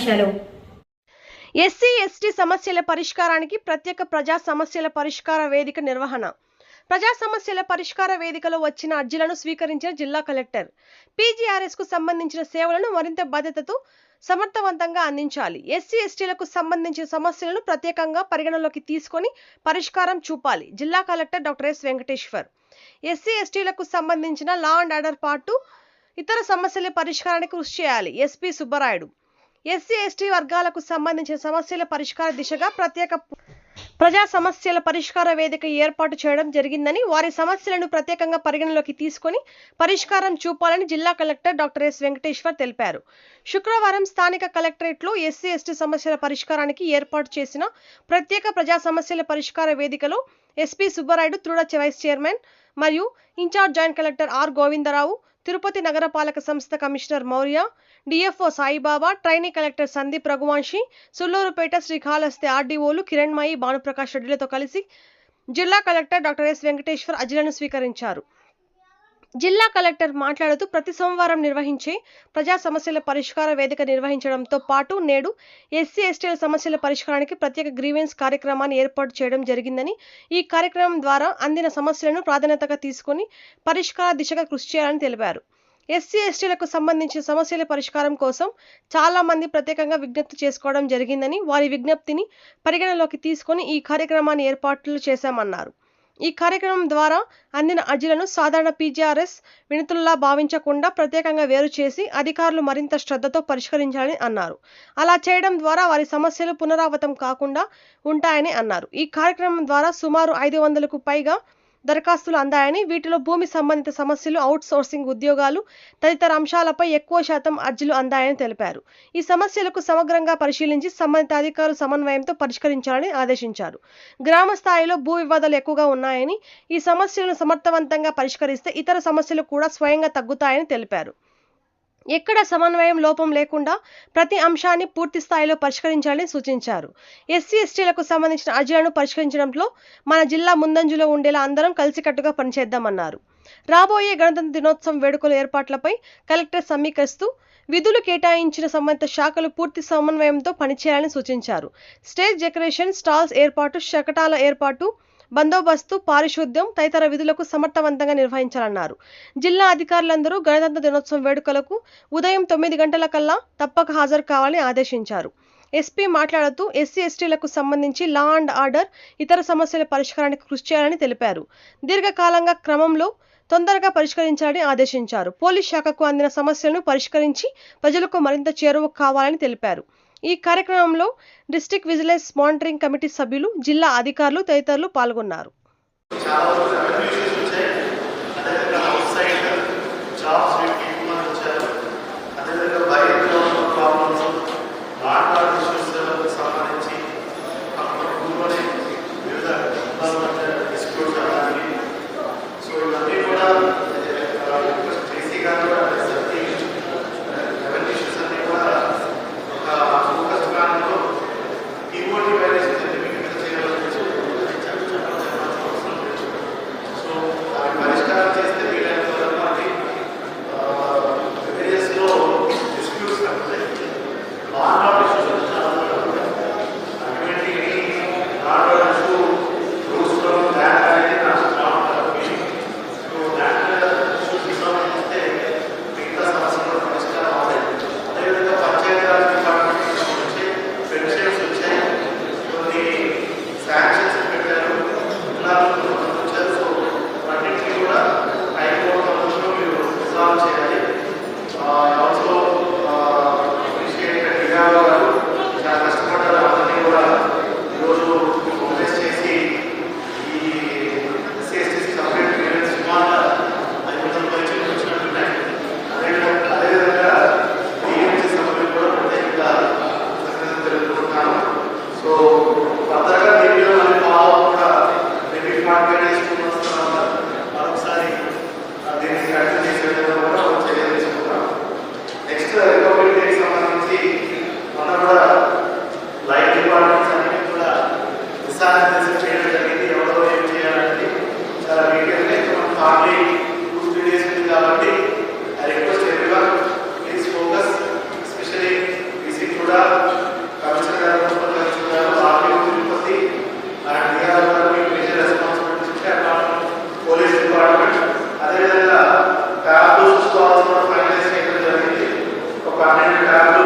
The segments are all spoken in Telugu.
అంశాలు ఎస్సీ ఎస్టీ సమస్యల పరిష్కారానికి ప్రత్యేక ప్రజా సమస్యల పరిష్కార వేదిక నిర్వహణ. ప్రజా సమస్యల పరిష్కార వేదికలో వచ్చిన అర్జీలను స్వీకరించిన జిల్లా కలెక్టర్. పీజీఆర్ఎస్కు సంబంధించిన సేవలను మరింత బాధ్యతతో సమర్థవంతంగా అందించాలి. ఎస్సీ ఎస్టీలకు సంబంధించిన సమస్యలను ప్రత్యేకంగా పరిగణలోకి తీసుకొని పరిష్కారం చూపాలి. జిల్లా collector doctor S Venkateshwar. SC ఎస్టీలకు సంబంధించిన లా అండ్ ఆర్డర్ పాటు ఇతర సమస్యల పరిష్కారానికి కృషి చేయాలి. ఎస్పీ సుబ్బరాయుడు. ఎస్సీ ఎస్టీ వర్గాలకు సంబంధించిన సమస్యల పరిష్కార దిశగా ప్రత్యేక ప్రజా సమస్యల పరిష్కార వేదిక ఏర్పాటు చేయడం జరిగిందని వారి సమస్యలను ప్రత్యేకంగా పరిగణలోకి తీసుకొని పరిష్కారం చూపాలని జిల్లా కలెక్టర్ డాక్టర్ ఎస్ వెంకటేశ్వర్ తెలిపారు. శుక్రవారం స్థానిక కలెక్టరేట్లో ఎస్సీ ఎస్టీ సమస్యల పరిష్కారానికి ఏర్పాటు చేసిన ప్రత్యేక ప్రజా సమస్యల పరిష్కార వేదికలో ఎస్పీ సుబ్బరాయుడు త్రుడ వైస్ చైర్మన్ మరియు incharge joint collector R Govindarao Tirupati నగరపాలక సంస్థ commissioner Maurya DFO Saibaba trainee collector Sandeep Raghuvanshi Sullurupeta Srikalahasti ఆర్డీఓలు Kiranmayi Bhanuprakash రెడ్డిలతో కలిసి జిల్లా కలెక్టర్ డాక్టర్ ఎస్ వెంకటేశ్వర్ అర్జీలను స్వీకరించారు. జిల్లా కలెక్టర్ మాట్లాడుతూ ప్రతి సోమవారం నిర్వహించే ప్రజా సమస్యల పరిష్కార వేదిక నిర్వహించడంతో పాటు నేడు ఎస్సీ ఎస్టీల సమస్యల పరిష్కారానికి ప్రత్యేక గ్రీవెన్స్ కార్యక్రమాన్ని ఏర్పాటు చేయడం జరిగిందని ఈ కార్యక్రమం ద్వారా అందిన సమస్యలను ప్రాధాన్యతగా తీసుకుని పరిష్కార దిశగా కృషి చేయాలని తెలిపారు. ఎస్సీ ఎస్టీలకు సంబంధించిన సమస్యల పరిష్కారం కోసం చాలా మంది ప్రత్యేకంగా విజ్ఞప్తి చేసుకోవడం జరిగిందని వారి విజ్ఞప్తిని పరిగణలోకి తీసుకొని ఈ కార్యక్రమాన్ని ఏర్పాట్లు చేశామన్నారు. ఈ కార్యక్రమం ద్వారా అందిన అర్జీలను సాధారణ పీజీఆర్ఎస్ వినతుల్లా భావించకుండా ప్రత్యేకంగా వేరు చేసి అధికారులు మరింత శ్రద్ధతో పరిష్కరించాలని అన్నారు. అలా చేయడం ద్వారా వారి సమస్యలు పునరావృతం కాకుండా ఉంటాయని అన్నారు. ఈ కార్యక్రమం ద్వారా సుమారు ఐదు వందలకు పైగా దరఖాస్తులు అందాయని వీటిలో భూమి సంబంధిత సమస్యలు అవుట్ సోర్సింగ్ ఉద్యోగాలు తదితర అంశాలపై ఎక్కువ శాతం అర్జీలు అందాయని తెలిపారు. ఈ సమస్యలకు సమగ్రంగా పరిశీలించి సంబంధిత అధికారులు సమన్వయంతో పరిష్కరించాలని ఆదేశించారు. గ్రామ స్థాయిలో భూ వివాదాలు ఎక్కువగా ఉన్నాయని ఈ సమస్యలను సమర్థవంతంగా పరిష్కరిస్తే ఇతర సమస్యలు కూడా స్వయంగా తగ్గుతాయని తెలిపారు. ఎక్కడ సమన్వయం లోపం లేకుండా ప్రతి అంశాన్ని పూర్తి స్థాయిలో పరిష్కరించాలని సూచించారు. ఎస్సీ ఎస్టీలకు సంబంధించిన అర్జీలను పరిష్కరించడంలో మన జిల్లా ముందంజలో ఉండేలా అందరం కలిసికట్టుగా పనిచేద్దామన్నారు. రాబోయే గణతంత్ర దినోత్సవం వేడుకల ఏర్పాట్లపై కలెక్టర్ సమీకరిస్తూ విధులు కేటాయించిన సంబంధిత శాఖలు పూర్తి సమన్వయంతో పనిచేయాలని సూచించారు. స్టేజ్ డెకరేషన్ స్టాల్స్ ఏర్పాటు శకటాల ఏర్పాటు బందోబస్తు పారిశుద్ధ్యం తదితర విధులకు సమర్థవంతంగా నిర్వహించాలన్నారు. జిల్లా అధికారులందరూ గణతంత్ర దినోత్సవం వేడుకలకు ఉదయం తొమ్మిది గంటల కల్లా తప్పక హాజరు కావాలని ఆదేశించారు. ఎస్పీ మాట్లాడుతూ ఎస్సీ ఎస్టీలకు సంబంధించి లా అండ్ ఆర్డర్ ఇతర సమస్యల పరిష్కారానికి కృషి చేయాలని తెలిపారు. దీర్ఘకాలంగా క్రమంలో తొందరగా పరిష్కరించాలని ఆదేశించారు. పోలీస్ శాఖకు అందిన సమస్యలను పరిష్కరించి ప్రజలకు మరింత చేరువ కావాలని తెలిపారు. ఈ కార్యక్రమంలో డిస్ట్రిక్ట్ విజిలెన్స్ మానిటరింగ్ కమిటీ సభ్యులు జిల్లా అధికారులు తదితరులు పాల్గొన్నారు. Father God.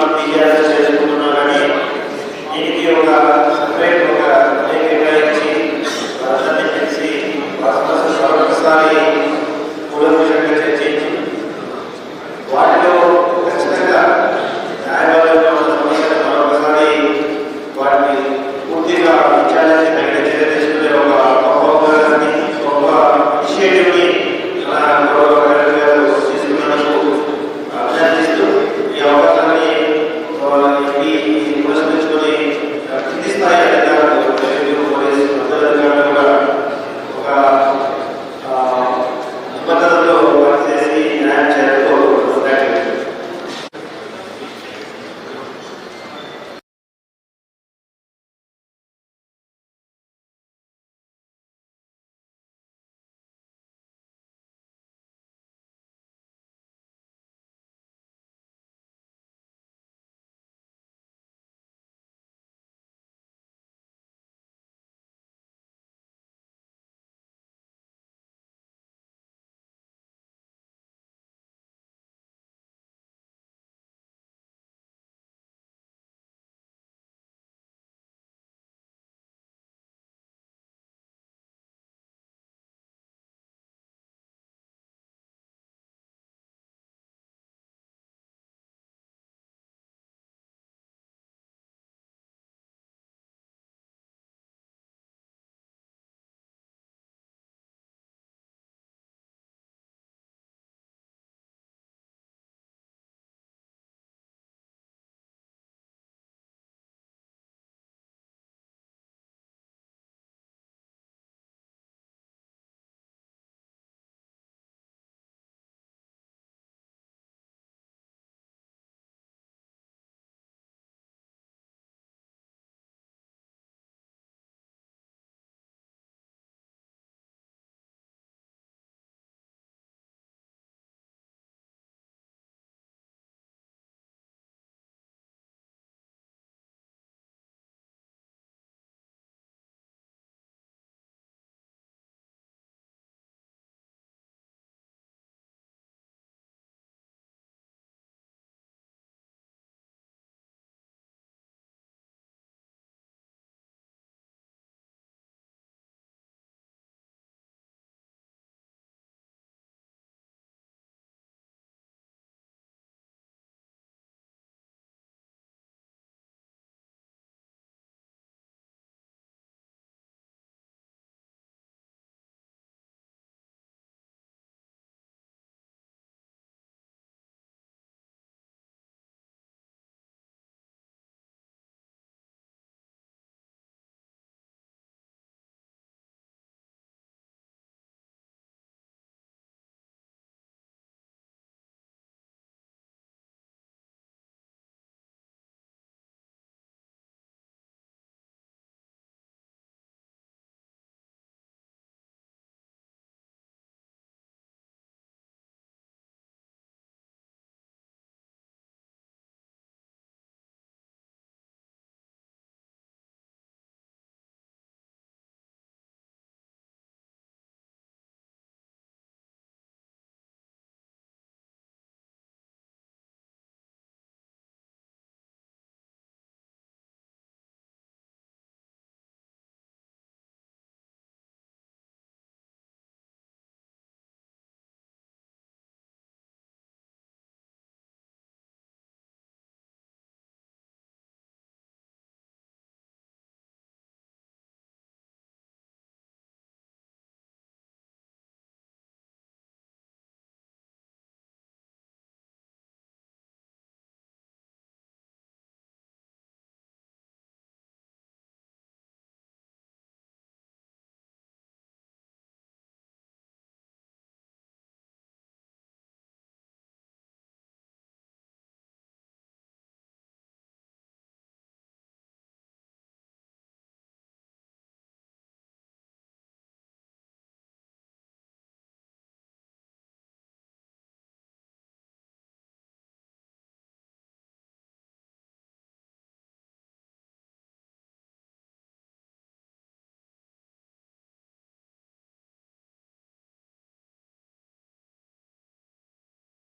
not be here.